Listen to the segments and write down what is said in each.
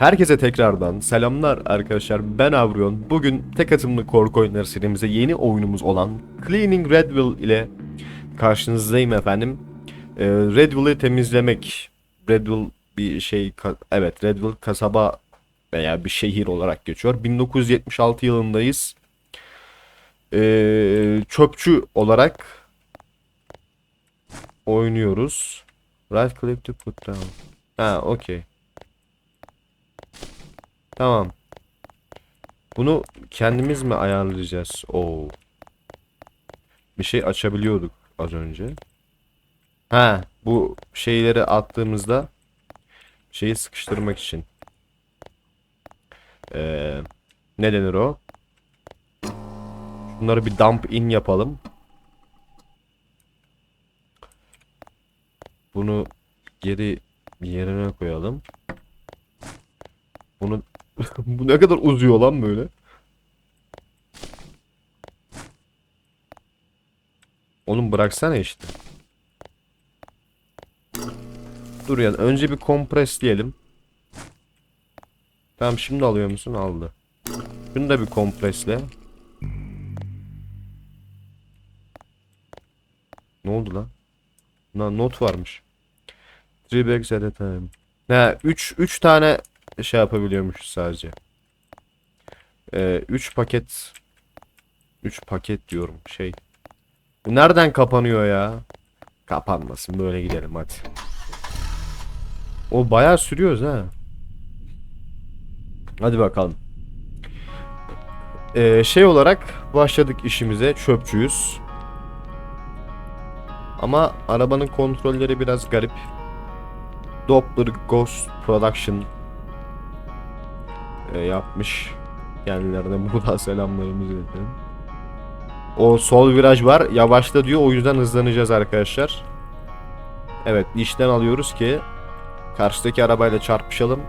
Herkese tekrardan selamlar arkadaşlar ben Avrion. Bugün tek atımlı korku oyunları serimize yeni oyunumuz olan Cleaning Redville ile karşınızdayım efendim. Ee, Redville'ı temizlemek. Redville bir şey evet Redville kasaba veya bir şehir olarak geçiyor. 1976 yılındayız. Ee, çöpçü olarak oynuyoruz. Right click to put down. Ha okey. Tamam. Bunu kendimiz mi ayarlayacağız? Oo. Bir şey açabiliyorduk az önce. Ha, bu şeyleri attığımızda şeyi sıkıştırmak için. Ee, ne denir o? Bunları bir dump in yapalım. Bunu geri yerine koyalım. Bunu bu ne kadar uzuyor lan böyle? Oğlum bıraksana işte. Dur ya önce bir kompresleyelim. Tamam şimdi alıyor musun? Aldı. Şunu da bir kompresle. Ne oldu lan? Na not varmış. Three bags at a time. Ne 3 3 tane şey yapabiliyormuş sadece. 3 paket 3 paket diyorum şey. Bu nereden kapanıyor ya? Kapanmasın böyle gidelim hadi. O bayağı sürüyoruz ha. Hadi bakalım. Ee, şey olarak başladık işimize çöpçüyüz. Ama arabanın kontrolleri biraz garip. Doppler Ghost Production yapmış. Kendilerine buradan selamlarımızı iletelim. O sol viraj var. Yavaşla diyor. O yüzden hızlanacağız arkadaşlar. Evet işten alıyoruz ki karşıdaki arabayla çarpışalım.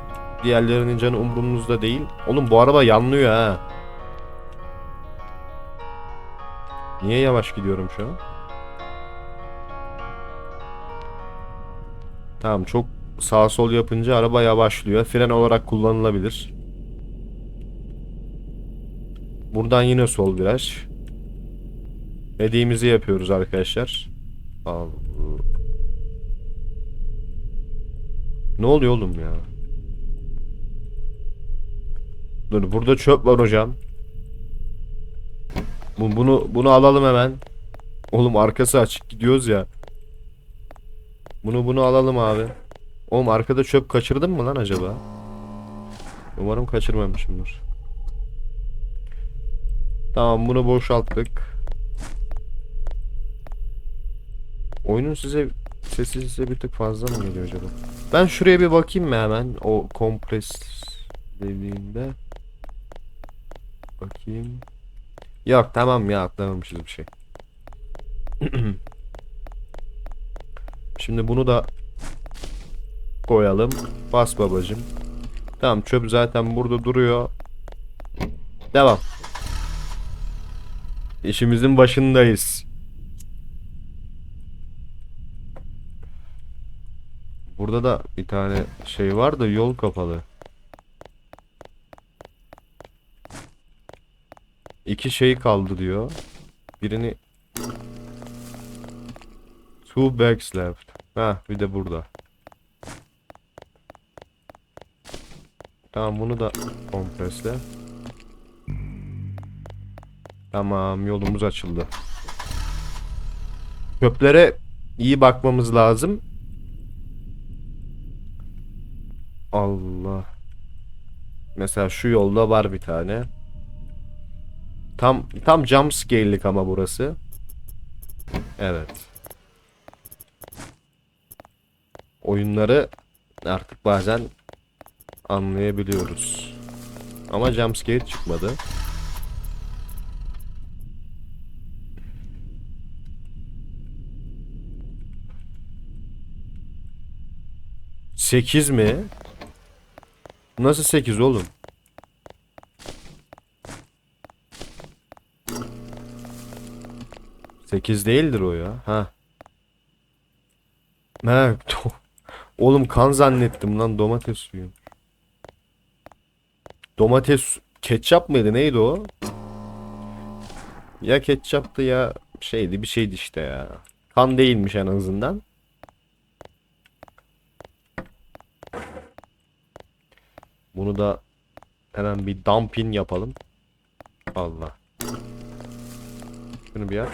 Diğerlerinin canı umurumuzda değil. Oğlum bu araba yanlıyor ha. Niye yavaş gidiyorum şu an? Tamam çok sağ sol yapınca araba yavaşlıyor. Fren olarak kullanılabilir. Buradan yine sol viraj. Dediğimizi yapıyoruz arkadaşlar. Al. Ne oluyor oğlum ya? Dur burada çöp var hocam. Bu- Bunu bunu alalım hemen. Oğlum arkası açık gidiyoruz ya. Bunu bunu alalım abi. Oğlum arkada çöp kaçırdın mı lan acaba? Umarım kaçırmamışımdır. Tamam bunu boşalttık. Oyunun size sesi size bir tık fazla mı geliyor acaba? Ben şuraya bir bakayım mı hemen o kompres dediğinde. Bakayım. Yok tamam ya atlamamışız bir şey. Şimdi bunu da koyalım. Bas babacım. Tamam çöp zaten burada duruyor. Devam. İşimizin başındayız. Burada da bir tane şey var da yol kapalı. İki şey kaldı diyor. Birini Two bags left. Ha bir de burada. Tamam bunu da kompresle. Tamam yolumuz açıldı. Çöplere iyi bakmamız lazım. Allah. Mesela şu yolda var bir tane. Tam tam jump scare'lik ama burası. Evet. Oyunları artık bazen anlayabiliyoruz. Ama jumpscare çıkmadı. Sekiz mi? Nasıl sekiz oğlum? Sekiz değildir o ya. Ha. Ha. Oğlum kan zannettim lan domates suyu. domates ketçap mıydı neydi o? Ya ketçaptı ya şeydi bir şeydi işte ya. Kan değilmiş en azından. Bunu da hemen bir dumping yapalım. Allah. Şunu bir yap.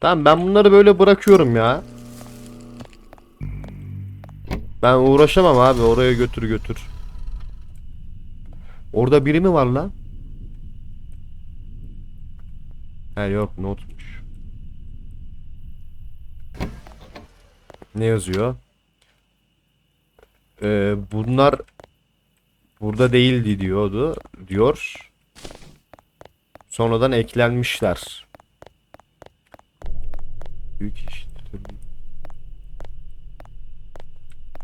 Tamam ben bunları böyle bırakıyorum ya. Ben uğraşamam abi oraya götür götür. Orada biri mi var lan? He yok notmuş. Ne yazıyor? Ee, bunlar burada değildi diyordu. Diyor. Sonradan eklenmişler. Büyük işte.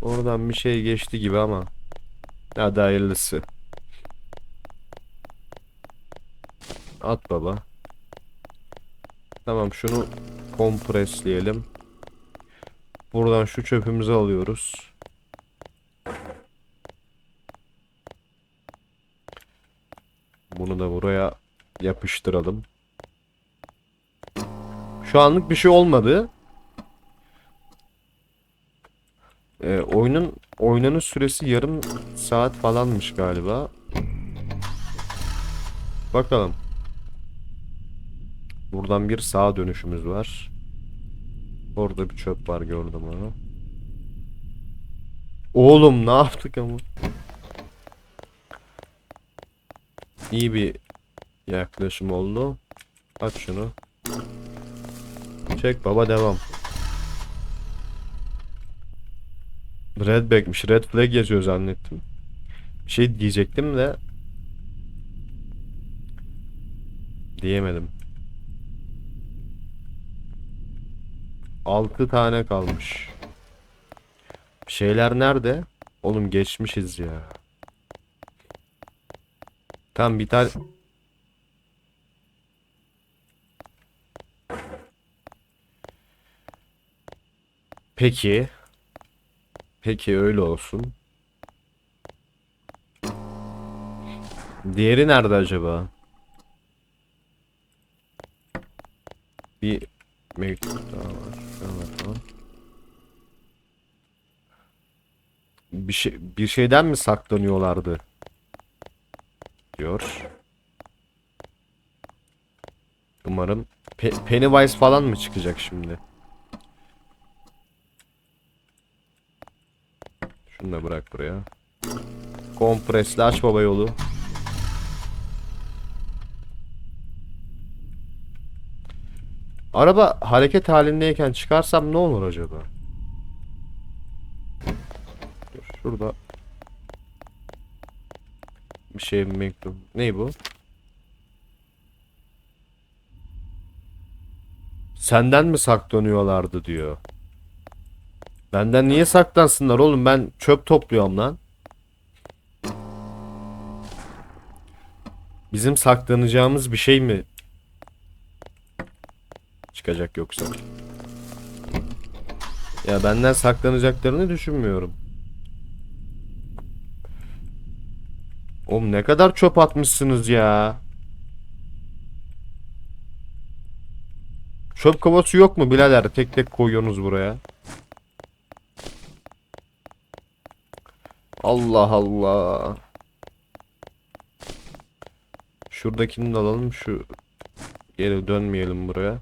Oradan bir şey geçti gibi ama. Hadi hayırlısı. At baba. Tamam şunu kompresleyelim. Buradan şu çöpümüzü alıyoruz. Bunu da buraya yapıştıralım. Şu anlık bir şey olmadı. Ee, oyunun oynanış süresi yarım saat falanmış galiba. Bakalım. Buradan bir sağa dönüşümüz var. Orada bir çöp var gördüm onu. Oğlum ne yaptık ama? İyi bir yaklaşım oldu. Aç şunu. Çek baba devam. Redback'miş. Red flag yazıyor zannettim. Bir şey diyecektim de diyemedim. 6 tane kalmış. Şeyler nerede? Oğlum geçmişiz ya. Tam bir tane Peki. Peki öyle olsun. Diğeri nerede acaba? Bir mektup daha var. Bakalım. Bir şey bir şeyden mi saklanıyorlardı? Diyor. Umarım Pe- Pennywise falan mı çıkacak şimdi? Şunu da bırak buraya. Kompresle aç baba yolu. Araba hareket halindeyken çıkarsam ne olur acaba? Dur şurada bir şey mektup. Ne bu? Senden mi saklanıyorlardı diyor. Benden niye saklansınlar oğlum? Ben çöp topluyorum lan. Bizim saklanacağımız bir şey mi çıkacak yoksa? Ya benden saklanacaklarını düşünmüyorum. Oğlum ne kadar çöp atmışsınız ya. Çöp kovası yok mu birader? Tek tek koyuyorsunuz buraya. Allah Allah. Şuradakini de alalım. Şu geri dönmeyelim buraya.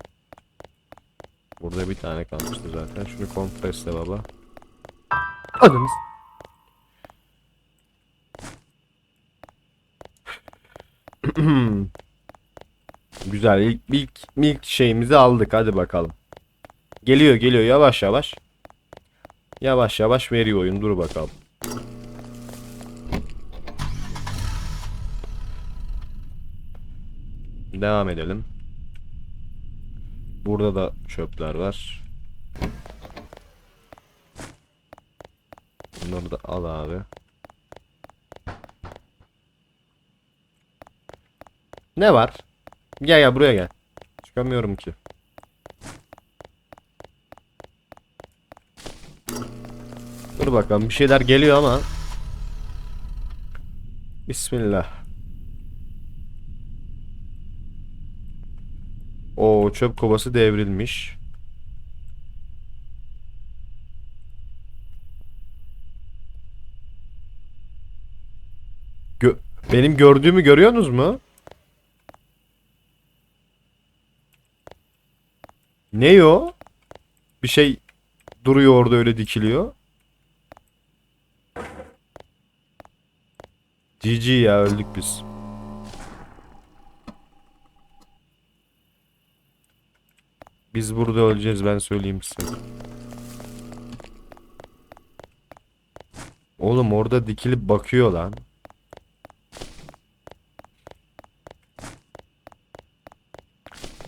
Burada bir tane kalmıştı zaten. Şunu kompresle baba. Adınız. Güzel. İlk, ilk, ilk şeyimizi aldık. Hadi bakalım. Geliyor geliyor yavaş yavaş. Yavaş yavaş veriyor oyun. Dur bakalım. Devam edelim. Burada da çöpler var. Bunları da al abi. Ne var? Gel gel buraya gel. Çıkamıyorum ki. Dur bakalım bir şeyler geliyor ama. Bismillah. O çöp kovası devrilmiş. Gö- Benim gördüğümü görüyorsunuz mu? Ne o? Bir şey duruyor orada öyle dikiliyor. GG ya öldük biz. Biz burada öleceğiz ben söyleyeyim size. Oğlum orada dikilip bakıyor lan.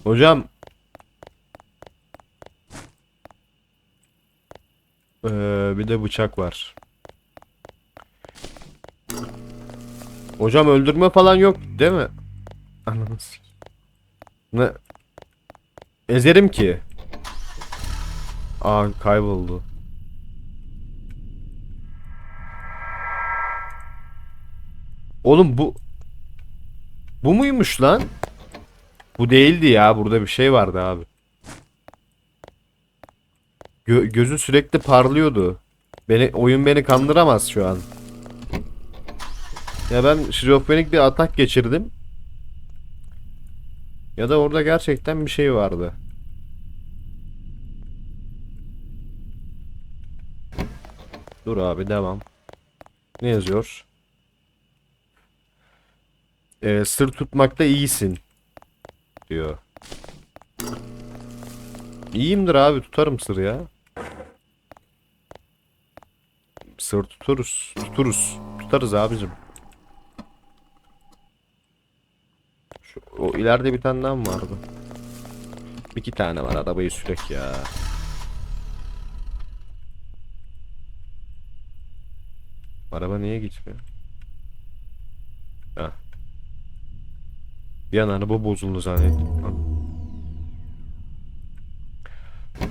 Hocam. Ee, bir de bıçak var. Hocam öldürme falan yok değil mi? Anladın Ne? Ezerim ki. Aa kayboldu. Oğlum bu bu muymuş lan? Bu değildi ya. Burada bir şey vardı abi. Gö gözü sürekli parlıyordu. Beni oyun beni kandıramaz şu an. Ya ben şizofrenik bir atak geçirdim. Ya da orada gerçekten bir şey vardı. Dur abi devam. Ne yazıyor? Ee, sır tutmakta iyisin. Diyor. İyiyimdir abi tutarım sır ya. Sır tuturuz. Tuturuz. Tutarız abicim. Şu, o ileride bir tane daha mı vardı? İki tane var arabayı sürek ya. Araba niye gitmiyor? Ha. Bir an araba bozuldu zannettim. Ha.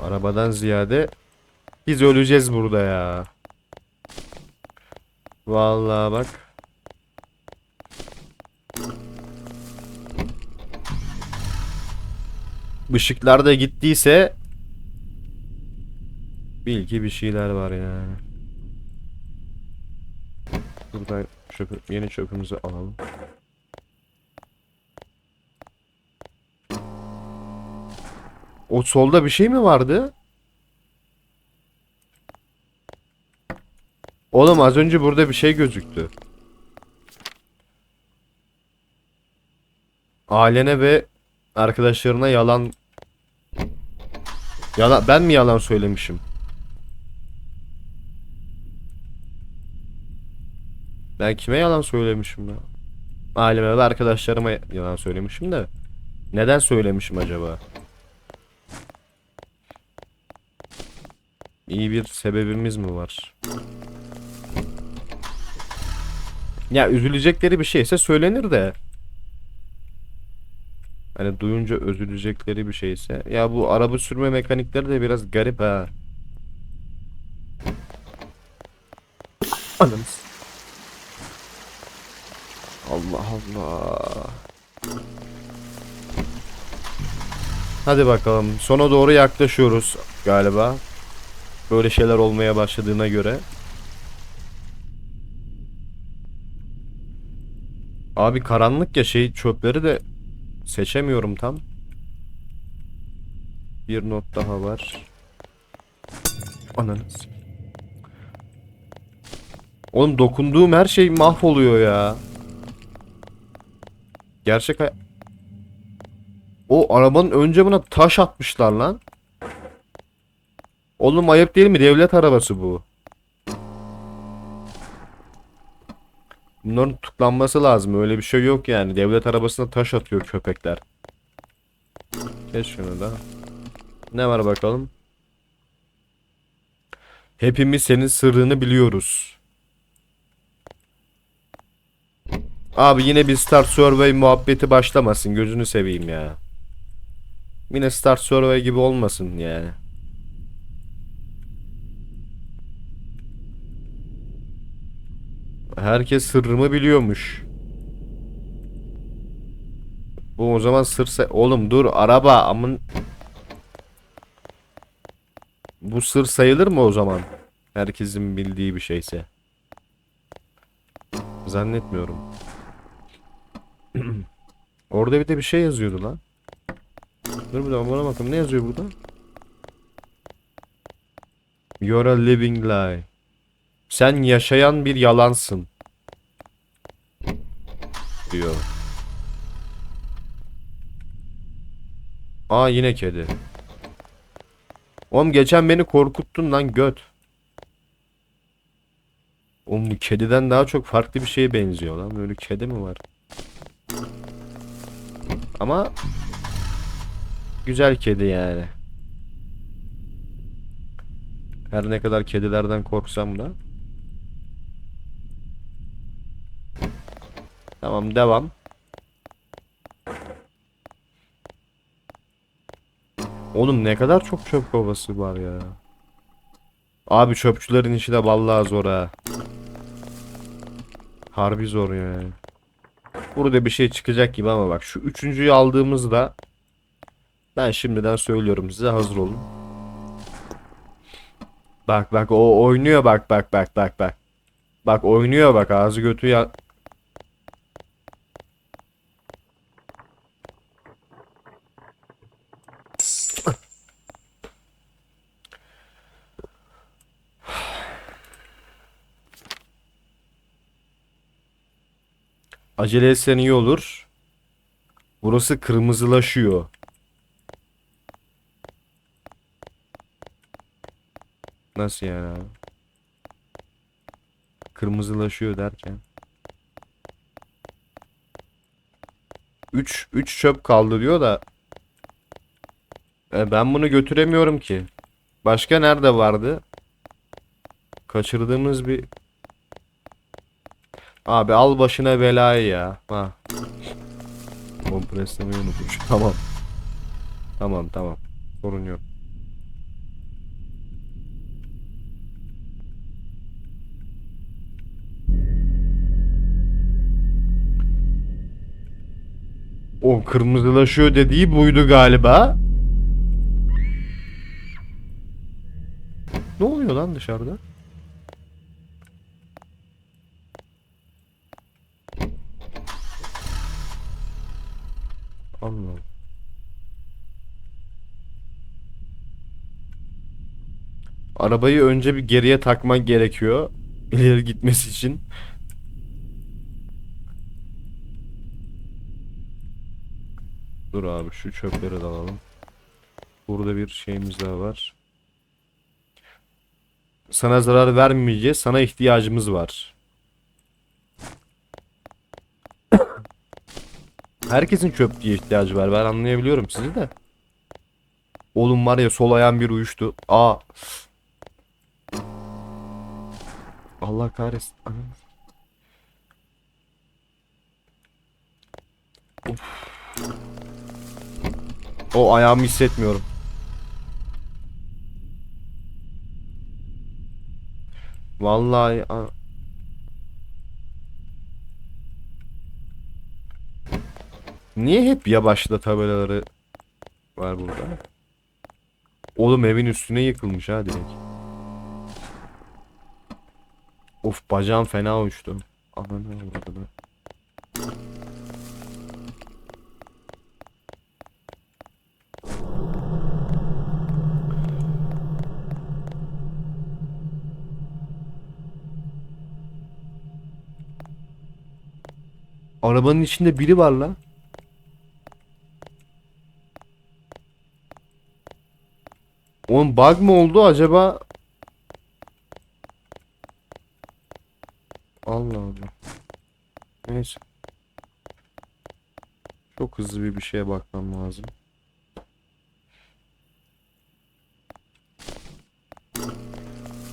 Arabadan ziyade biz öleceğiz burada ya. Vallahi bak. Işıklar da gittiyse bil ki bir şeyler var yani. Buradan çöpü, yeni çöpümüzü alalım. O solda bir şey mi vardı? Oğlum az önce burada bir şey gözüktü. Ailene ve arkadaşlarına yalan Yalan ben mi yalan söylemişim? Ben kime yalan söylemişim ya? Aileme ve arkadaşlarıma yalan söylemişim de. Neden söylemişim acaba? İyi bir sebebimiz mi var? Ya üzülecekleri bir şeyse söylenir de. Hani duyunca üzülecekleri bir şeyse. Ya bu araba sürme mekanikleri de biraz garip ha. Anamız. Allah Allah. Hadi bakalım. Sona doğru yaklaşıyoruz galiba. Böyle şeyler olmaya başladığına göre. Abi karanlık ya şey çöpleri de seçemiyorum tam. Bir not daha var. Ananı s- Oğlum dokunduğum her şey mahvoluyor ya. Gerçek hay- O arabanın ön camına taş atmışlar lan. Oğlum ayıp değil mi? Devlet arabası bu. Bunların tutuklanması lazım. Öyle bir şey yok yani. Devlet arabasına taş atıyor köpekler. Geç şunu da. Ne var bakalım? Hepimiz senin sırrını biliyoruz. Abi yine bir Start Survey muhabbeti başlamasın. Gözünü seveyim ya. Yine Start Survey gibi olmasın yani. Herkes sırrımı biliyormuş. Bu o zaman sır say- Oğlum dur araba amın. Bu sır sayılır mı o zaman? Herkesin bildiği bir şeyse. Zannetmiyorum. Orada bir de bir şey yazıyordu lan. Dur bir dakika bana bakayım ne yazıyor burada? You're a living lie. Sen yaşayan bir yalansın. Diyor. Aa yine kedi. Oğlum geçen beni korkuttun lan göt. Oğlum bu kediden daha çok farklı bir şeye benziyor lan. Böyle kedi mi var? Ama güzel kedi yani. Her ne kadar kedilerden korksam da. Tamam devam. Oğlum ne kadar çok çöp kovası var ya. Abi çöpçülerin işi de vallahi zor ha. Harbi zor yani. Burada bir şey çıkacak gibi ama bak şu üçüncüyü aldığımızda ben şimdiden söylüyorum size hazır olun. Bak bak o oynuyor bak bak bak bak bak. Bak oynuyor bak ağzı götü ya. Acele etsen iyi olur. Burası kırmızılaşıyor. Nasıl yani abi? Kırmızılaşıyor derken. 3 3 çöp kaldı diyor da E, ben bunu götüremiyorum ki. Başka nerede vardı? Kaçırdığımız bir Abi al başına belayı ya. Ha. Kompreslemeyi unutmuş. Tamam. Tamam tamam. Sorun yok. O kırmızılaşıyor dediği buydu galiba. Ne oluyor lan dışarıda? Allah. Arabayı önce bir geriye takman gerekiyor. İleri gitmesi için. Dur abi şu çöpleri de alalım. Burada bir şeyimiz daha var. Sana zarar vermeyeceğiz. Sana ihtiyacımız var. Herkesin çöplüğe ihtiyacı var. Ben anlayabiliyorum sizi de. Oğlum var ya sol ayağım bir uyuştu. Aa. Allah kahretsin. Of. O ayağımı hissetmiyorum. Vallahi Niye hep yavaşla tabelaları var burada? Oğlum evin üstüne yıkılmış ha direkt. Of bacağım fena uçtu. Ananı avradını. Arabanın içinde biri var lan. Oğlum bug mı oldu acaba? Allah Allah. Neyse. Çok hızlı bir bir şeye bakmam lazım.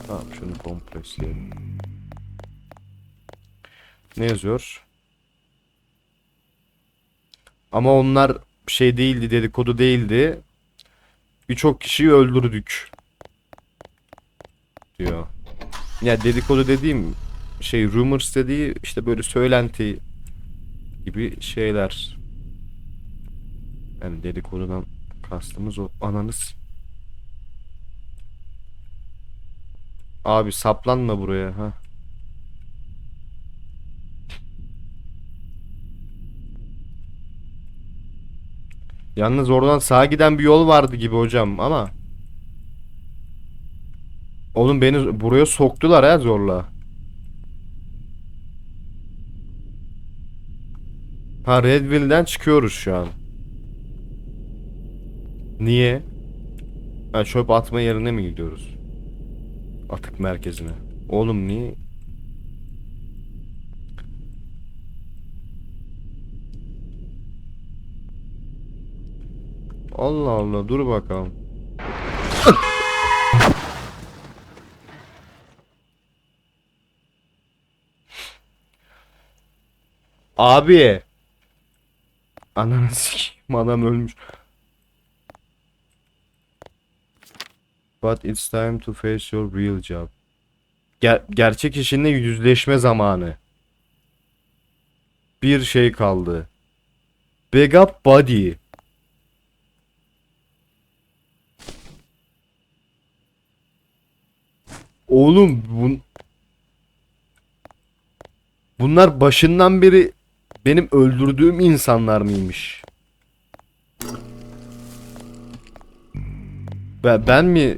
Tamam şunu kompresleyelim. Ne yazıyor? Ama onlar şey değildi dedikodu değildi. Birçok kişiyi öldürdük. Diyor. Ya dedikodu dediğim şey rumors dediği işte böyle söylenti gibi şeyler. Yani dedikodudan kastımız o ananız. Abi saplanma buraya ha. Yalnız oradan sağa giden bir yol vardı gibi hocam ama. Oğlum beni buraya soktular ha zorla. Ha Redville'den çıkıyoruz şu an. Niye? Ha çöp atma yerine mi gidiyoruz? Atık merkezine. Oğlum niye? Allah Allah dur bakalım. Abi. Ananı sikeyim adam ölmüş. But it's time to face your real job. Ger gerçek işinle yüzleşme zamanı. Bir şey kaldı. Big body. Oğlum bun... Bunlar başından beri benim öldürdüğüm insanlar mıymış? Ben, ben mi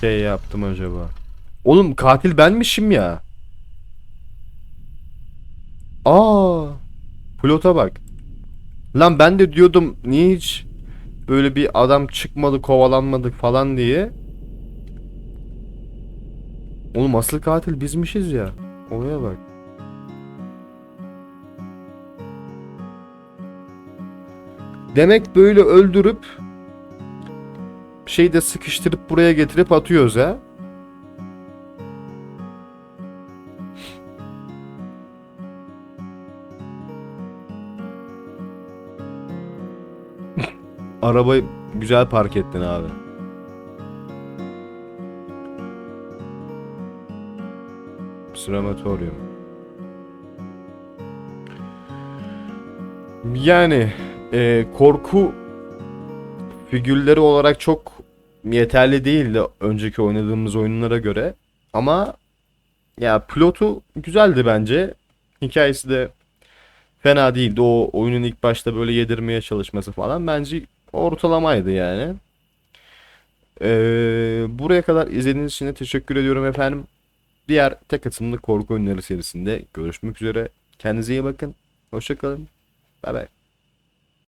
şey yaptım acaba? Oğlum katil benmişim ya. Aa, Plota bak. Lan ben de diyordum niye hiç böyle bir adam çıkmadı kovalanmadık falan diye. Oğlum asıl katil bizmişiz ya. Olaya bak. Demek böyle öldürüp şeyi de sıkıştırıp buraya getirip atıyoruz ha. Arabayı güzel park ettin abi. Sıramatorium. Yani e, korku figürleri olarak çok yeterli değildi önceki oynadığımız oyunlara göre. Ama ya pilotu güzeldi bence. Hikayesi de fena değildi. O oyunun ilk başta böyle yedirmeye çalışması falan bence ortalamaydı yani. Ee, buraya kadar izlediğiniz için de teşekkür ediyorum efendim. Diğer tek atımlı korku oyunları serisinde görüşmek üzere. Kendinize iyi bakın. Hoşçakalın. Bay bay.